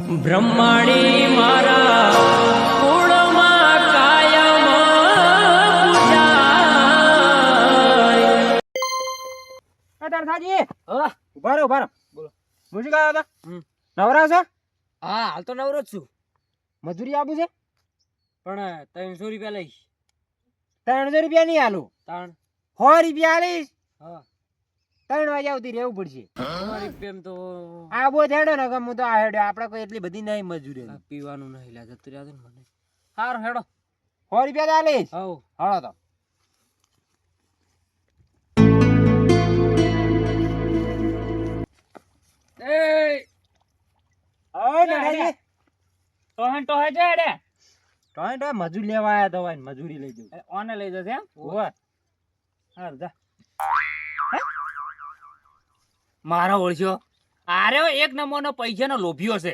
બ્રહ્માણી મારા કુળમાં કાયમ તરસાજી હા. ઊભા રહો ઊભા રહો. બોલો. મૂજી ગયા હતા? હમ. નવરા છો? હા હાલ તો નવરો જ છું. મજૂરી આપું છે? પણ ત્રણસો રૂપિયા લઈશ. ત્રણસો રૂપિયા નહીં આલું. ત્રણ. સો રૂપિયા લઈશ હા. ત્રણ વાગ્યા સુધી રહેવું પડશે. તમારી પ્રેમ તો આ બહુ થેડો ને હું તો આ હેડો આપણે કોઈ એટલી બધી નહીં મજૂરી પીવાનું નહીં લાગે જતું યાદ મને. સારું હેડો. સો રૂપિયા તો આલીશ હવ. હળો તો. એ! ઓય નડાજી તો હે તો હે છે રે ટોય ટોય મજૂર લેવા આયા તો મજૂરી લઈ જવું. ઓને લઈ જશે એમ? હાર જા. મારો ઓળખ્યો આરે એક નંબરનો પૈસાનો લોભીઓ છે.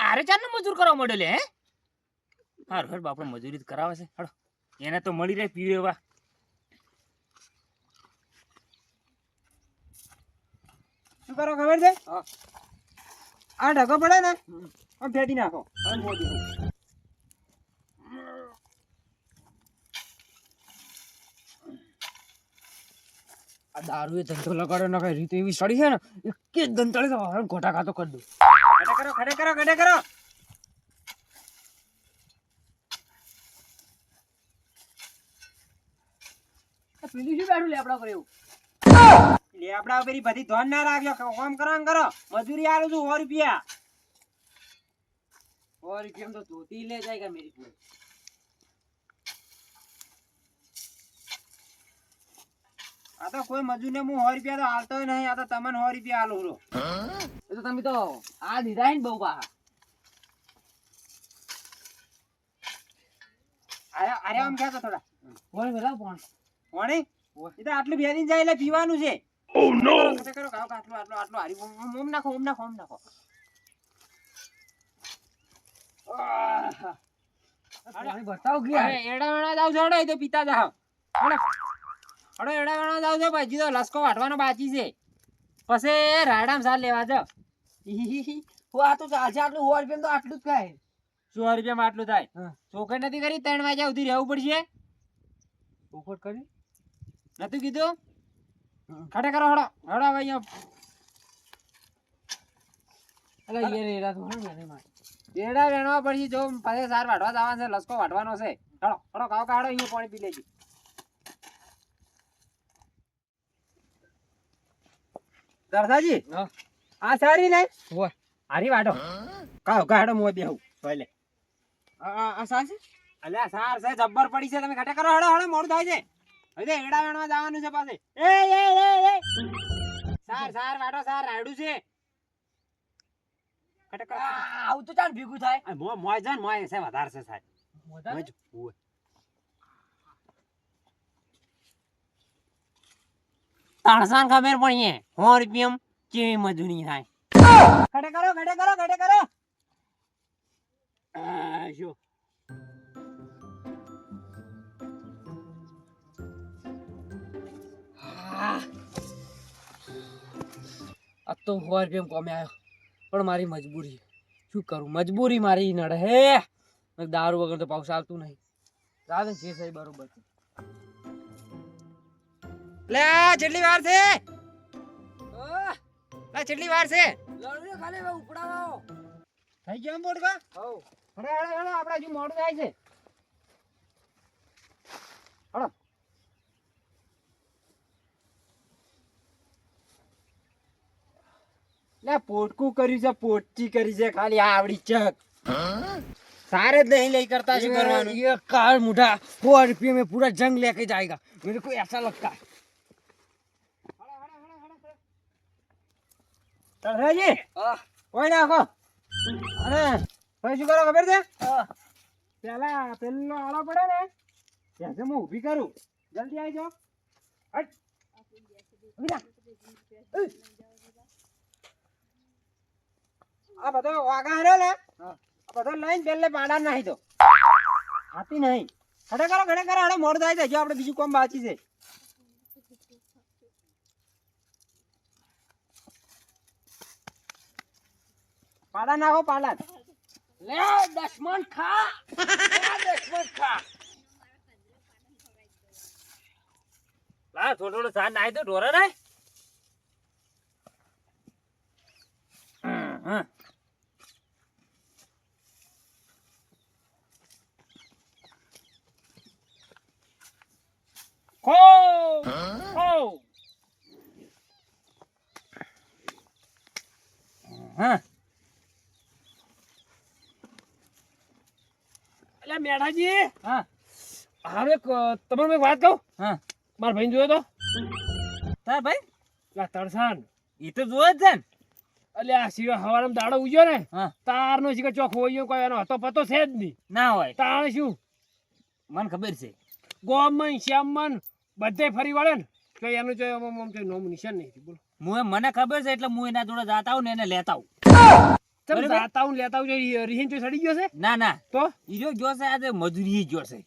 આરે ચાર મજૂર કરવા મળ્યો લે હે? હાર હર બાપડો મજૂરી જ કરાવે છે. હડો એને તો મળી રહે પીવે શું કરો ખબર છે? આ ઢગો પડે ને હમ. નાખો હવે મોદી નાખો. દારૂ એ ધંધો લગાડો ને કઈ રીત એવી સડી છે ને એક જ દંતાળે તો ખાતો કરી દઉં. કરો ખડે કરો ખડે કરો. પેલી શું બેઠું લેપડા પર એવું? લેપડા પેલી બધી ધોન ના રાખ્યો કામ કરો એમ કરો. મજૂરી આલું છું સો રૂપિયા. સો રૂપિયા તો ધોતી લે જાય કે મેરી આ તો કોઈ મજૂને હું સો રૂપિયા તો હાલતો નહીં આ તો તમને સો રૂપિયા આલું છું. એ તો તમે તો આ દીધા હે ને બહુ પાહા. અરે અરે આમ કહેતો થોડા? કોણ બધા કોણ કોણી એ તો આટલું ભેરીને જાય એટલે પીવાનું છે. ઓ નો કરો કરો કાવ આટલું આટલું આટલું હારી. ઓમ નાખો ઓમ નાખો ઓમ નાખો. બતાવ ગયા એડા એડા દાવ છો તો પીતા જાવ હડો હડો એડા વેણા જાવ છો પછી તો લસકો વાટવાનો બાકી છે. પછી રાડામ સાર લેવા જાવ હું આ તો આજે આટલું સો રૂપિયા તો આટલું જ થાય સો રૂપિયામાં આટલું થાય. ચોખટ નથી કરી? ત્રણ વાગ્યા સુધી રહેવું પડશે? ઉપટ કરી? નતું કીધું? ખડે કરો હડો હડો ભાઈ અલે યાર એરા તો હણ એડા વેણવા પડશે જો પછી સાર વાટવા જવાનું છે લસકો વાટવાનો છે. હડો હડો કાવ કાઢો અહીંયા પાણી પી લેજો. દરસાજી આ સારી ને? હારી વાટો. કાવ કાઢો મોય બેહું. ભલે આ આ સાચી અલ્યા સાર છે જબ્બર પડી છે. તમે ઘટે કરો હળો હળો મોડું થાય છે. હવે એડા વેણવા જવાનું છે પાસે એ એ એ એ. સાર સાર વાટો સાર રાડું છે. ઘટે કરો. આવું તો ચાલ ભેગું થાય. મોય છે ને મોય છે વધારે છે સાહેબ. મોય જ. ઉવે. તાણસાન ખબર પડીએ સો રૂપિયમ કેવી મજૂરી થાય. ખડે કરો ખડે કરો ખડે કરો. જો. આ તો હોર પેમ કોમે આવ્યો પણ મારી મજબૂરી. શું કરું? મજબૂરી મારી નડે હે. દારૂ વગર તો પાઉસ આવતું નહીં. ચાલે ને જે સહી બરોબર છે. લે કેટલી વાર છે લે કેટલી વાર છે લડ્યો ખાલી હવે ઉપડાવો થઈ ગયો એમ બોડકા હવ હડે હડે હડે આપડા હજુ મોડું થાય છે હડો લે પોટકું કર્યું છે પોટકી કરી છે ખાલી આ આવડી ચક સારે જ નહીં લઈ કરતા શું કરવાનું ये कार मुठा सौ रुपये में पूरा जंग लेके जाएगा मेरे को ऐसा लगता है તરસાજી કોઈ નાખો. અરે ભાઈ શું કરો ખબર છે? પેલા પેલો આળો પડે ને ત્યાં હું ઊભી કરું. જલ્દી આવી જાઓ. હટ. આ બધો વાગા હર્યો ને આ બધો લઈને પેલે પાડા નાખી દો. હાથી નહીં. ખડે કરો ખડે કરો હડે મોડ થાય છે. જો આપણે બીજું કોમ બાકી છે. પાડા નાખો પાડા. લે દશમન ખા. લે દશમન ખા. લા થોડો થોડો સાન નાય તો ઢોરા નાય. હા ખો ખો હા એટલે હા. હવે તમને એક વાત કહું? હા. મારા ભાઈ જોયો તો? તાર ભાઈ? પેલા તરસાન એ તો જોયો જ છે ને. એટલે આ સિવાય હવારમાં દાડો ઉજ્યો ને તારનો શિખર ચોખ્ખો હોય કોઈ એનો હતો પતો છે જ નહીં. ના હોય. તાણે શું? મને ખબર છે. ગોમન શ્યામન બધે ફરી વળે ને તો એનું જો આમ આમ નોમ નિશાન નહીં બોલો. મને ખબર છે એટલે હું એના જોડે જાતા આવું ને એને લેતા આવું. ચમ જાતા હું લેતા હું રિહીન તો સડી ગયો છે? ના ના. તો? ઈ જો જો છે આજે મજૂરી જો છે.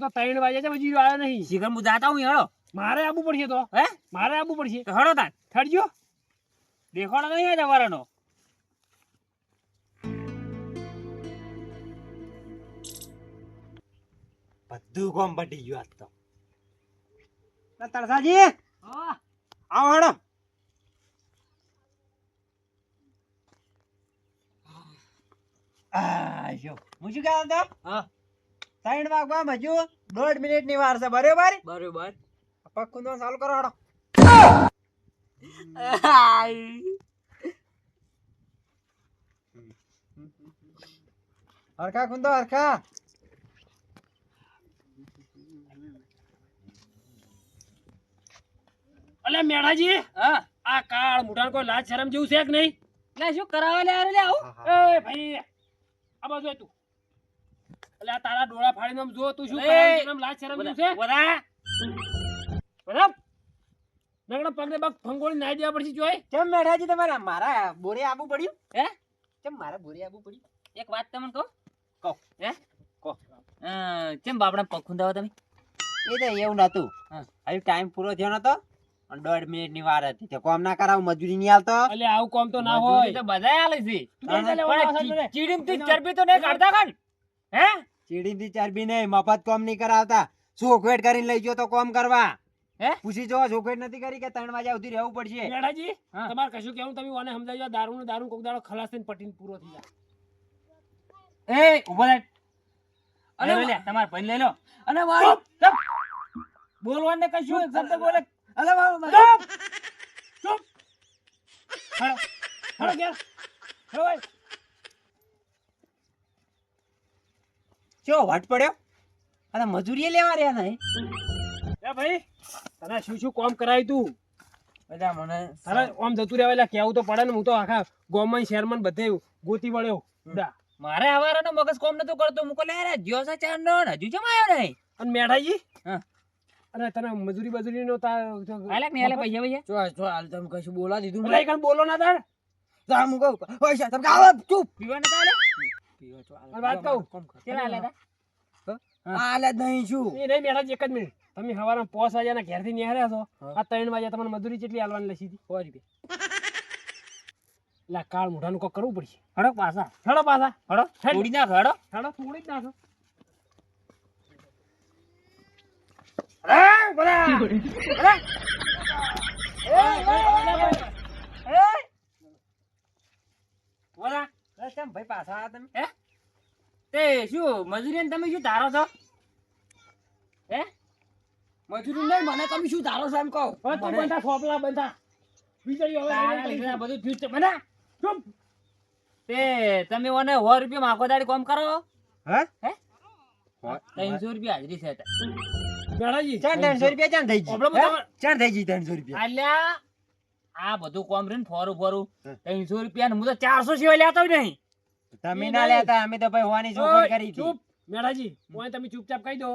તો ત્રણ વાગ્યા છે હજી આવ્યો નહીં. શીખર હું જાતા હું હેડો મારે આવવું પડશે તો. હે? મારે આવવું પડશે. તો તાન થડજો દેખાડો નહીં આજે વારાનો બધું કોમ પટી ગયું આજ તો. તરસાજી આવો હેડો. આયો. હું શું કહેતો હતો હા. ત્રણ વાગવા મજુ દોઢ મિનિટની વાર છે. બરોબર? બરોબર. પક્કું નો ચાલુ કરો હેડો. હરખા કુંદો હરખા. અલે મેળાજી હા. આ કાળ મુઠાણ કોઈ લાજ શરમ જેવું છે કે નહીં? લે શું કરાવે લે અરે લે આવું. એ ભાઈ આ બાજુ તું. એટલે આ તારા ડોળા ફાડીને આમ જો તું શું કરે? આમ લાજ શરમનું છે? બધા બરાબર નગડા પગને પગ ફંગોળી નાઈ દેવા પડશે જોઈ કેમ મેઢાજી તમારા? મારા બોરે આબુ પડ્યું? હે? કેમ મારા બોરે આબુ પડ્યું? એક વાત તમને કહું? કહો. હે? કહો. કેમ બાપડા પગ ખુંદાવો તમે? એ તો એવું નતું. હા. હજુ ટાઈમ પૂરો થયો નતો. દોઢ મિનિટની વાર હતી. તે કોમ ના કરાવ મજૂરી ની આલતો એટલે આવું કોમ તો ના હોય. તો બધા આલે છે. ચીડી તું ચરબી તો નહીં કાઢતા કાન હે? ચીડી થી ચરબી નહીં મફત કોમ નહીં કરાવતા. ચોખવેટ કરીને લઈ ગયો તો કોમ કરવા? હે? પૂછી જો ચોખવેટ નથી કરી કે ત્રણ વાગ્યા સુધી રહેવું પડશે? મેઠાજી તમારે કશું કેવું તમે ઓને સમજાવજો દારૂ નું દારૂ કોક દાડો ખલાસ થઈને પટીને પૂરો થઈ જાય. એ ઊભો રહે. અરે તમારે ભાઈ લઈ લો. અને બોલવાને કશું શબ્દ બોલે. અલે મારો ચૂપ! ચૂપ! હેડો હેડો ઘેર હેડો ભાઈ. ચો વાટ પડ્યો? અને મજૂરી લેવા રહ્યા નહીં? એ ભાઈ તને શું શું કોમ કરાવ્યું તું? બધા મને તારે આમ જતું રહેવા એટલે કેવું તો પડે ને હું તો આખા ગોમન શહેરમાં ને બધે ગોતી વળ્યો. મારે હવારનો મગજ કોમ નતો કરતો મુકો લે રે જ્યો છે ચાર હજુ કેમ આવ્યો નહીં. અને મેઢાજી હા. અરે તને મજૂરી બજૂરી નો તાર હાલે ને હાલે? પૈસા પૈસા જો. જો હાલ તમે કશું બોલા દીધું મને? કણ બોલો ના તાર. જા હું કહું? પૈસા તમે આવો ચૂપ. પીવા નતા હાલે? અને વાત કહું? કેટલા હાલે તા? આલે નહીં છું. એ નહીં મેરા એક જ મિનિટ. તમે સવારમાં પોસ વાગ્યા ના ઘેરથી નીકળ્યા છો. આ ત્રણ વાગ્યા તમને મજૂરી કેટલી આલવાની લસી હતી સો રૂપિયા. એટલે કાળ મોઢાનું કોક કરવું પડશે. હડો પાછા. હડો પાછા. હડો. થોડી નાખ હડો. હેડો થોડી જ નાખો બોલા અરે કેમ ભાઈ પાછા આયા તમે? હે? તે શું મજૂરી તમે શું ધારો છો? હે? મજૂરી નહીં મને તમે શું ધારો છો એમ કહો. તું બધા ફોપલા બંધા. વીજળી હવે બધું થયું છે. ચૂપ. તે તમે મને સો રૂપિયા માગો દાડી કોમ કરો? હે? હે? ત્રણસો રૂપિયા હાજરી છે ચાર ત્રણસો રૂપિયા ચાર થઈ ગઈ. ચાર થઈ ગઈ ત્રણસો રૂપિયા. અલ્યા આ બધું કોમ રહીને ફોરું ફોરું. ત્રણસો રૂપિયા હું તો ચારસો સિવાય લેતો નહીં. તમે ના લેતા અમે તો ભાઈ હોવાની ચોખવટ કરી ચૂપ. મેળાજી ઓય તમે ચૂપચાપ કહી દો.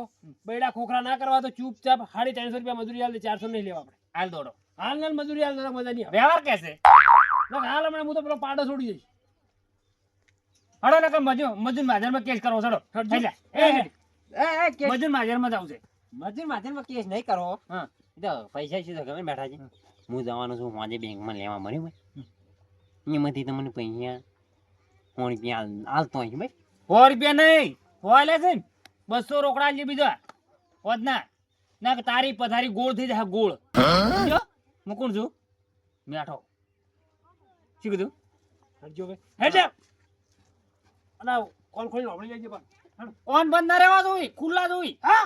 બૈડા ખોખરા ના કરવા તો ચૂપચાપ સાડી ત્રણસો રૂપિયા મજૂરી હાલ ચારસો નહીં લેવા આપણે. હાલ દોડો. હાલ ના મજૂરી હાલ જરા મજા નહીં વ્યવહાર કેસે હાલ હમણાં હું તો પેલો પાડો છોડી જઈશ હડો ને કે મજૂર મજૂર માજરમાં કેસ કરવો ચડો. મજૂર માજરમાં જ આવશે મજૂર માધ્યમમાં કેસ નહીં કરો. હા. તો પૈસા શું તો બેઠા છે હું જવાનો છું આજે બેંકમાં લેવા મળી એમાંથી તમને પૈસા સો રૂપિયા હાલતો હોય ભાઈ. સો રૂપિયા નહીં. હોય લે છે બસો રોકડા લે બીજા. હોત ના. તારી પથારી ગોળ થઈ જાય ગોળ? હું કોણ છું? મેઠો. શું કીધું? હટજો ભાઈ. હેડ અને કોલ ખોલી વાપરી જાય પણ. ઓન બંધ ના રહેવા જોઈ ખુલ્લા જોઈ હા?